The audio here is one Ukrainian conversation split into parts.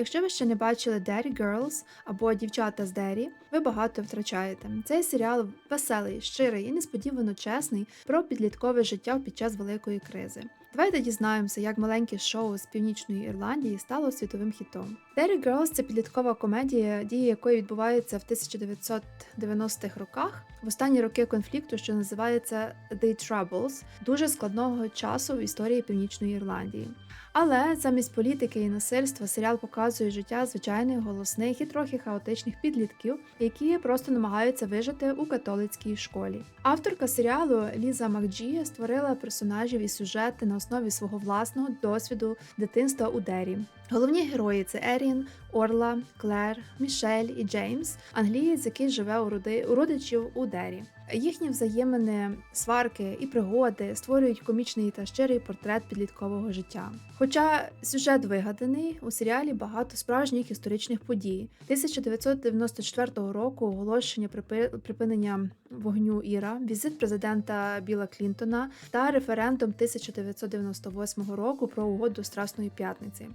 Якщо ви ще не бачили Derry Girls або Дівчата з Дері, ви багато втрачаєте. Цей серіал веселий, щирий і несподівано чесний про підліткове життя під час великої кризи. Давайте дізнаємося, як маленьке шоу з північної Ірландії стало світовим хітом. Derry Girls – це підліткова комедія, дії якої відбуваються в 1990-х роках, в останні роки конфлікту, що називається The Troubles, дуже складного часу в історії Північної Ірландії. Але замість політики і насильства серіал показує життя звичайних голосних і трохи хаотичних підлітків, які просто намагаються вижити у католицькій школі. Авторка серіалу Ліза Макджі створила персонажів і сюжети на основі свого власного досвіду дитинства у Дері. Головні герої це Ерін, Орла, Клер, Мішель і Джеймс, англієць, який живе у роди- у родичів у Дері. Їхні взаємини, сварки і пригоди створюють комічний та щирий портрет підліткового життя. Хоча сюжет вигаданий, у серіалі багато справжніх історичних подій. 1994 року оголошення припинення вогню Іра, візит президента Біла Клінтона та референдум 1998 року про угоду Страсної п'ятниці.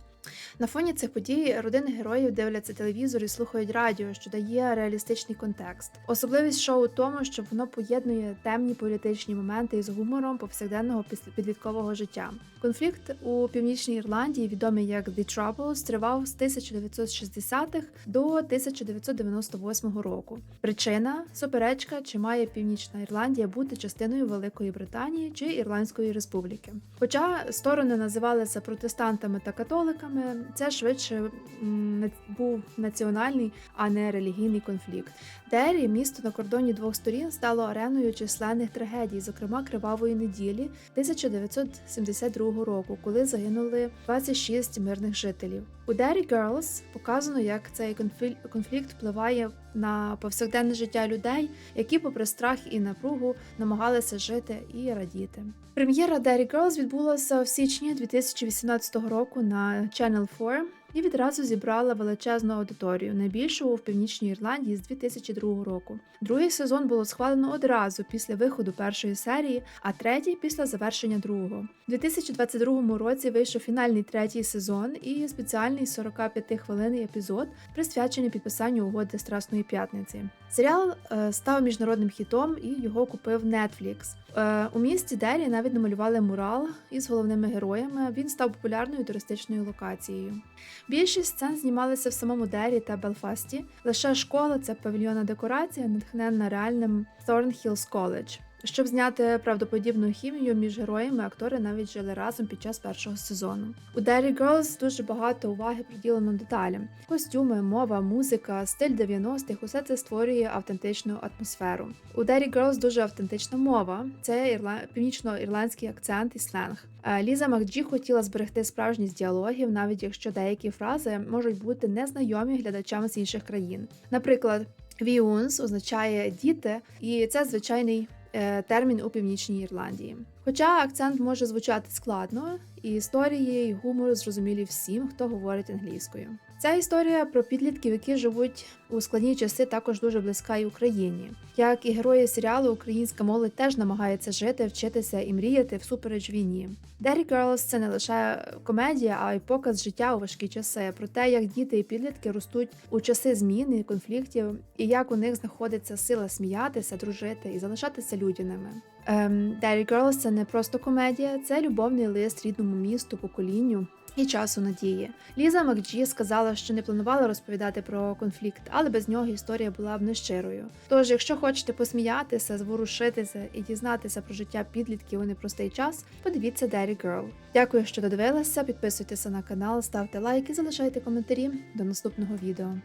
На фоні цих подій родини героїв дивляться телевізор і слухають радіо, що дає реалістичний контекст. Особливість шоу у тому, що воно поєднує темні політичні моменти із гумором повсякденного підліткового життя. Конфлікт у північній Ірландії, відомий як The Troubles, тривав з 1960-х до 1998 року. Причина суперечка, чи має Північна Ірландія бути частиною Великої Британії чи Ірландської Республіки. Хоча сторони називалися протестантами та католиками, це швидше був національний, а не релігійний конфлікт. Дері, місто на кордоні двох сторін, стало ареною численних трагедій, зокрема кривавої неділі 1972 року, коли загинули 26 мирних жителів. У Derry Girls показано, як цей конфлікт впливає на повсякденне життя людей, які, попри страх і напругу, намагалися жити і радіти. Прем'єра Derry Girls відбулася в січні 2018 року на Channel 4 і відразу зібрала величезну аудиторію, найбільшу в Північній Ірландії з 2002 року. Другий сезон було схвалено одразу після виходу першої серії, а третій після завершення другого. У 2022 році вийшов фінальний третій сезон і спеціальний 45-хвилинний епізод, присвячений підписанню угоди Страсної п'ятниці. Серіал е, став міжнародним хітом і його купив Netflix. Е, у місті Дері навіть намалювали мурал із головними героями. Він став популярною туристичною локацією. Більшість сцен знімалися в самому Дері та Белфасті. Лише школа це павільйонна декорація, натхненна реальним Thornhills College. Щоб зняти правдоподібну хімію між героями, актори навіть жили разом під час першого сезону. У Derry Girls дуже багато уваги приділено деталям: костюми, мова, музика, стиль 90-х – усе це створює автентичну атмосферу. У Derry Girls дуже автентична мова, це ірла... північно-ірландський акцент і сленг. Е, Ліза Макджі хотіла зберегти справжність діалогів, навіть якщо деякі фрази можуть бути незнайомі глядачам з інших країн. Наприклад, Віунс означає діти, і це звичайний термін у північній Ірландії. Хоча акцент може звучати складно, і історії і гумор зрозумілі всім, хто говорить англійською. Ця історія про підлітків, які живуть у складні часи, також дуже близька і Україні. Як і герої серіалу, українська молодь теж намагається жити, вчитися і мріяти всупереч війні. Derry Girls – це не лише комедія, а й показ життя у важкі часи, про те, як діти і підлітки ростуть у часи змін і конфліктів, і як у них знаходиться сила сміятися, дружити і залишатися людяними. Ем, Derry Girls – це не просто комедія, це любовний лист рідному місту, поколінню. І часу надії. Ліза Макджі сказала, що не планувала розповідати про конфлікт, але без нього історія була б нещирою. Тож, якщо хочете посміятися, зворушитися і дізнатися про життя підлітків у непростий час, подивіться Derry Girl. Дякую, що додивилися. Підписуйтеся на канал, ставте лайки, залишайте коментарі. До наступного відео.